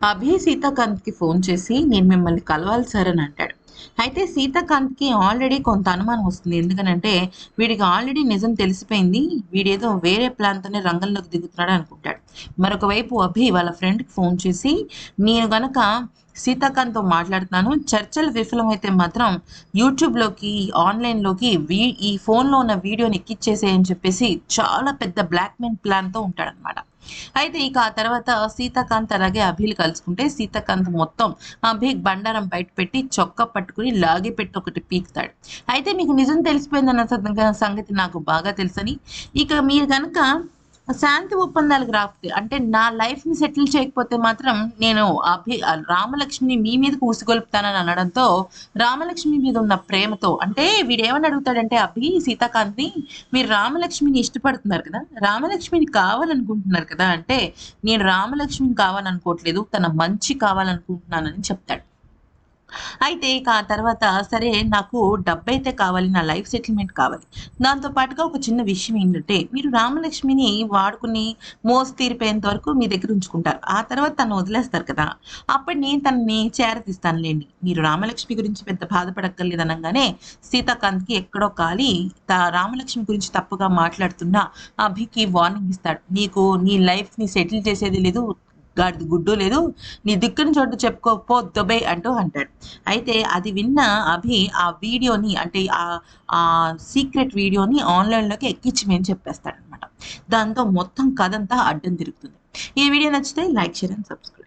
అభి సీతాకాంత్కి phone చేసి నేను మిమ్మల్ని కలవాలి సార్ అని అంటాడు. అయితే సీతాకాంత్కి ఆల్రెడీ కొంత అనుమానం వస్తుంది. ఎందుకనంటే వీడికి ఆల్రెడీ నిజం తెలిసిపోయింది. వీడేదో వేరే ప్లాన్తోనే రంగంలోకి దిగుతున్నాడు అనుకుంటాడు. మరొక వైపు అభి వాళ్ళ ఫ్రెండ్కి ఫోన్ చేసి నేను గనక సీతాకాంత్తో మాట్లాడుతున్నాను. చర్చలు విఫలమైతే మాత్రం యూట్యూబ్లోకి ఆన్లైన్లోకి వీ ఈ ఫోన్లో ఉన్న వీడియోని ఎక్కిచ్చేసేయని చెప్పేసి చాలా పెద్ద బ్లాక్మెయిల్ ప్లాన్తో ఉంటాడనమాట అయితే ఇక ఆ తర్వాత సీతాకాంత్ అలాగే అభిలు కలుసుకుంటే సీతాకాంత్ మొత్తం అభికి బండారం బయట పెట్టి చొక్కా పట్టుకుని లాగి పెట్టి ఒకటి పీకుతాడు. అయితే మీకు నిజం తెలిసిపోయిందన్న సంగతి నాకు బాగా తెలుసని. ఇక మీరు కనుక శాంతి ఒప్పందాలకు రాకపోతే అంటే నా లైఫ్ని సెటిల్ చేయకపోతే మాత్రం నేను అభి రామలక్ష్మిని మీ మీదకు కూసుకొలుపుతానని అనడంతో రామలక్ష్మి మీద ఉన్న ప్రేమతో అంటే వీడేమని అడుగుతాడంటే అభి సీతాకాంత్ని మీరు రామలక్ష్మిని ఇష్టపడుతున్నారు కదా రామలక్ష్మిని కావాలనుకుంటున్నారు కదా అంటే నేను రామలక్ష్మిని కావాలనుకోవట్లేదు తన మంచి కావాలనుకుంటున్నానని చెప్తాడు. అయితే ఇక ఆ తర్వాత సరే నాకు డబ్బు అయితే కావాలి నా లైఫ్ సెటిల్మెంట్ కావాలి. దాంతో పాటుగా ఒక చిన్న విషయం ఏంటంటే మీరు రామలక్ష్మిని వాడుకుని మోసి తీరిపోయేంత వరకు మీ దగ్గర ఉంచుకుంటారు. ఆ తర్వాత తను వదిలేస్తారు కదా. అప్పుడు నేను తనని చేరతీస్తానులేండి మీరు రామలక్ష్మి గురించి పెద్ద బాధపడక్కర్లేదు అనగానే సీతాకాంత్కి ఎక్కడో కాలి తా రామలక్ష్మి గురించి తప్పుగా మాట్లాడుతున్న అభికి వార్నింగ్ ఇస్తాడు. నీకు నీ లైఫ్ని సెటిల్ చేసేది లేదు గాడిది గుడ్డు లేదు. నీ దిక్కుని చోటు చెప్పుకోపో దుబాయ్ అంటూ అంటాడు. అయితే అది విన్న అభి ఆ వీడియోని అంటే ఆ ఆ సీక్రెట్ వీడియోని ఆన్లైన్లోకి ఎక్కించమని మేము అనమాట దాంతో మొత్తం కథ అంతా అడ్డం తిరుగుతుంది. ఈ వీడియో నచ్చితే లైక్ షేర్ అండ్ సబ్స్క్రైబ్.